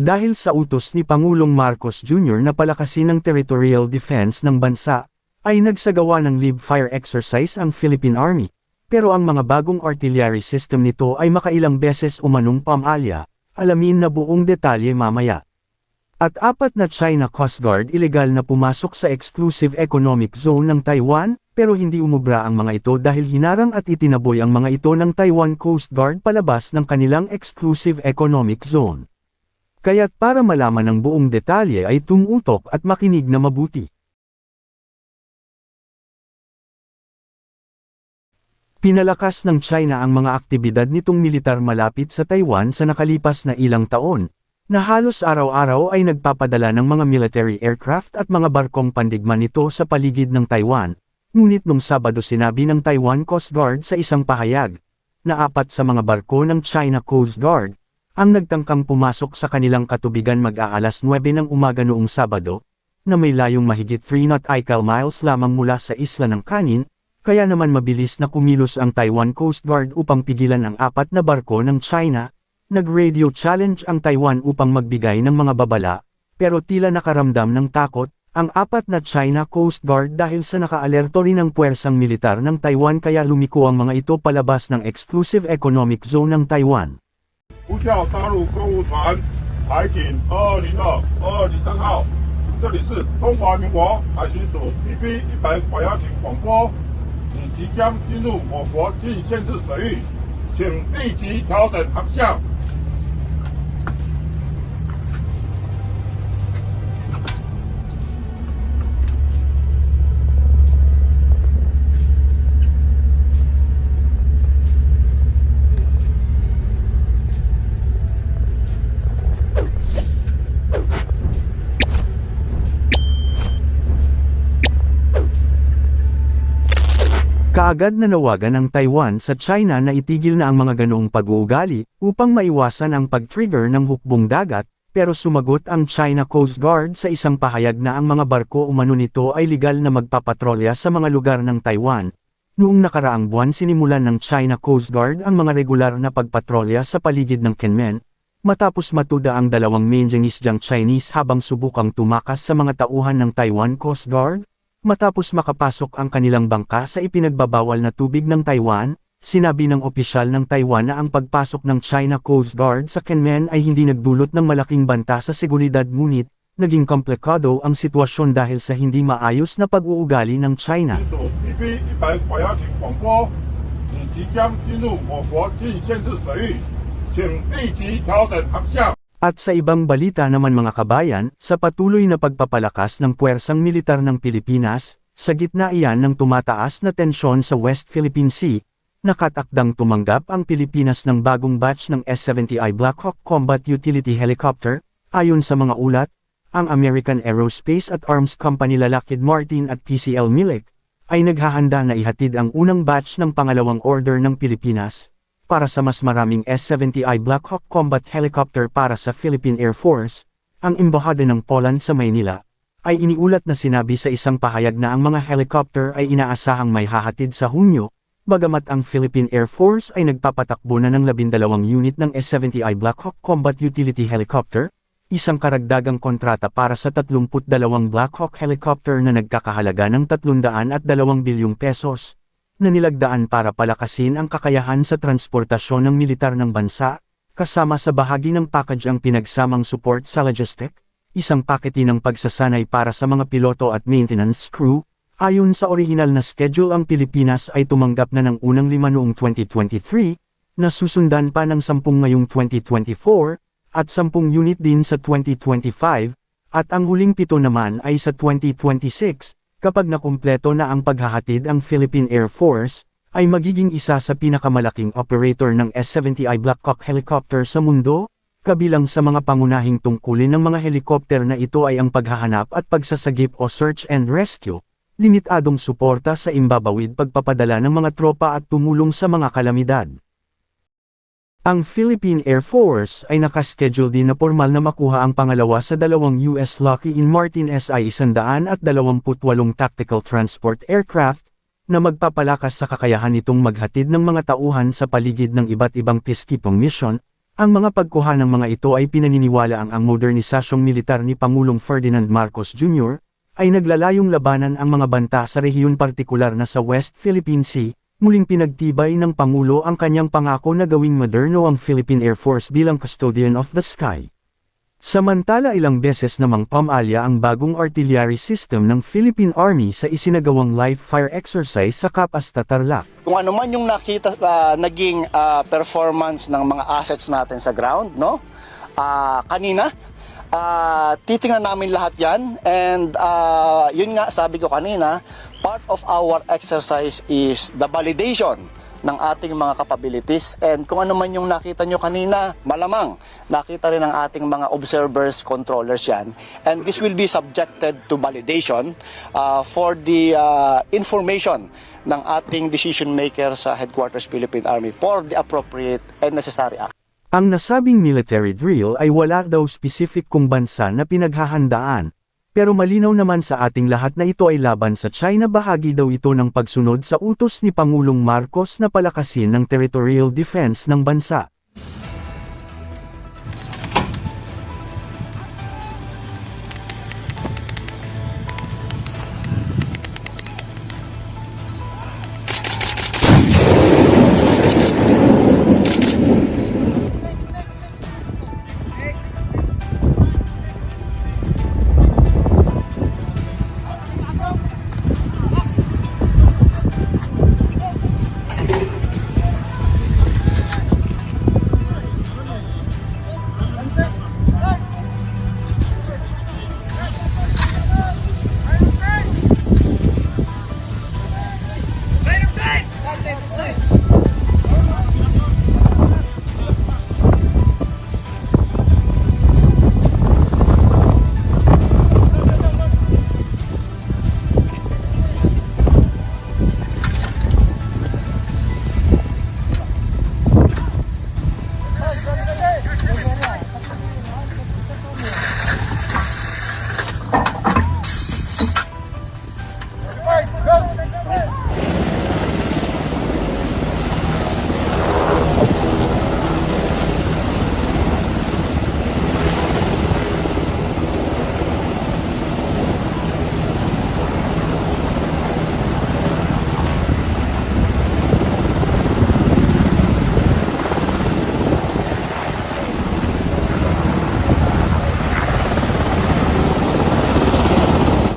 Dahil sa utos ni Pangulong Marcos Jr. na palakasin ang territorial defense ng bansa, ay nagsagawa ng live fire exercise ang Philippine Army. Pero ang mga bagong artillery system nito ay makailang beses umanong pamalya, alamin na buong detalye mamaya. At apat na China Coast Guard ilegal na pumasok sa exclusive economic zone ng Taiwan, pero hindi umubra ang mga ito dahil hinarang at itinaboy ang mga ito ng Taiwan Coast Guard palabas ng kanilang exclusive economic zone. Kaya't para malaman ang buong detalye ay tumutok at makinig na mabuti. Pinalakas ng China ang mga aktibidad nitong militar malapit sa Taiwan sa nakalipas na ilang taon, na halos araw-araw ay nagpapadala ng mga military aircraft at mga barkong pandigma nito sa paligid ng Taiwan, ngunit nung Sabado sinabi ng Taiwan Coast Guard sa isang pahayag, na apat sa mga barko ng China Coast Guard, ang nagtangkang pumasok sa kanilang katubigan mag-aalas 9 ng umaga noong Sabado, na may layong mahigit 3 nautical miles lamang mula sa isla ng Kanin, kaya naman mabilis na kumilos ang Taiwan Coast Guard upang pigilan ang apat na barko ng China, nag-radio challenge ang Taiwan upang magbigay ng mga babala, pero tila nakaramdam ng takot, ang apat na China Coast Guard dahil sa nakaalerto rin ang puwersang militar ng Taiwan kaya lumiko ang mga ito palabas ng exclusive economic zone ng Taiwan. 呼叫大陆公务船海警二二零二二二零三号，这里是中华民国海巡署 PB 一百拐压艇广播，你即将进入我国禁限制水域，请立即调整航向。Kaagad nanawagan ang Taiwan sa China na itigil na ang mga ganoong pag-uugali upang maiwasan ang pag-trigger ng hukbong dagat, pero sumagot ang China Coast Guard sa isang pahayag na ang mga barko umano nito ay legal na magpapatrolya sa mga lugar ng Taiwan. Noong nakaraang buwan sinimulan ng China Coast Guard ang mga regular na pagpatrolya sa paligid ng Kenmen, matapos matuda ang dalawang Mainjiang Chinese habang subukang tumakas sa mga tauhan ng Taiwan Coast Guard, Matapos makapasok ang kanilang bangka sa ipinagbabawal na tubig ng Taiwan, sinabi ng opisyal ng Taiwan na ang pagpasok ng China Coast Guard sa Kenmen ay hindi nagdulot ng malaking banta sa seguridad ngunit, naging komplikado ang sitwasyon dahil sa hindi maayos na pag-uugali ng China. At sa ibang balita naman mga kabayan, sa patuloy na pagpapalakas ng puwersang militar ng Pilipinas, sa gitna iyan ng tumataas na tensyon sa West Philippine Sea, nakatakdang tumanggap ang Pilipinas ng bagong batch ng S-70i Blackhawk Combat Utility Helicopter, ayon sa mga ulat, ang American Aerospace at Arms Company Lalakid Martin at TCL Milik, ay naghahanda na ihatid ang unang batch ng pangalawang order ng Pilipinas, para sa mas maraming S-70I Black Hawk combat helicopter para sa Philippine Air Force, ang Embahada ng Poland sa Maynila, ay iniulat na sinabi sa isang pahayag na ang mga helicopter ay inaasahang may hahatid sa Hunyo, bagamat ang Philippine Air Force ay nagpapatakbo na ng labindalawang unit ng S-70I Black Hawk Combat Utility Helicopter, isang karagdagang kontrata para sa 32 Black Hawk helicopter na nagkakahalaga ng 302 bilyong pesos na nilagdaan para palakasin ang kakayahan sa transportasyon ng militar ng bansa, kasama sa bahagi ng package ang pinagsamang support sa logistic, isang pakete ng pagsasanay para sa mga piloto at maintenance crew, ayon sa orihinal na schedule ang Pilipinas ay tumanggap na ng unang lima noong 2023, na susundan pa ng 10 ngayong 2024, at 10 unit din sa 2025, at ang huling pito naman ay sa 2026, Kapag nakumpleto na ang paghahatid ang Philippine Air Force, ay magiging isa sa pinakamalaking operator ng S-70I Black Hawk helicopter sa mundo, kabilang sa mga pangunahing tungkulin ng mga helikopter na ito ay ang paghahanap at pagsasagip o search and rescue, limitadong suporta sa imbabawid pagpapadala ng mga tropa at tumulong sa mga kalamidad. Ang Philippine Air Force ay nakaschedule din na formal na makuha ang pangalawa sa dalawang US Lockheed Martin SI-128 Tactical Transport Aircraft, na magpapalakas sa kakayahan nitong maghatid ng mga tauhan sa paligid ng iba't ibang peacekeeping mission, Ang mga pagkuha ng mga ito ay pinaniniwala ang ang modernisasyong militar ni Pangulong Ferdinand Marcos Jr., ay naglalayong labanan ang mga banta sa rehiyon partikular na sa West Philippine Sea, muling pinagtibay ng Pangulo ang kanyang pangako na gawing moderno ang Philippine Air Force bilang custodian of the sky. Samantala ilang beses namang pamalya ang bagong artillery system ng Philippine Army sa isinagawang live fire exercise sa Kapas Tatarlac. kung ano man yung nakita ah, naging ah, performance ng mga assets natin sa ground no Ah, kanina ah, titingnan namin lahat yan and ah, yun nga sabi ko kanina part of our exercise is the validation ng ating mga capabilities. And kung ano man yung nakita nyo kanina malamang nakita rin ng ating mga observers controllers yan. And this will be subjected to validation ah, for the ah, information ng ating decision maker sa headquarters Philippine Army for the appropriate and necessary action. Ang nasabing military drill ay wala daw specific kung bansa na pinaghahandaan, pero malinaw naman sa ating lahat na ito ay laban sa China bahagi daw ito ng pagsunod sa utos ni Pangulong Marcos na palakasin ng territorial defense ng bansa.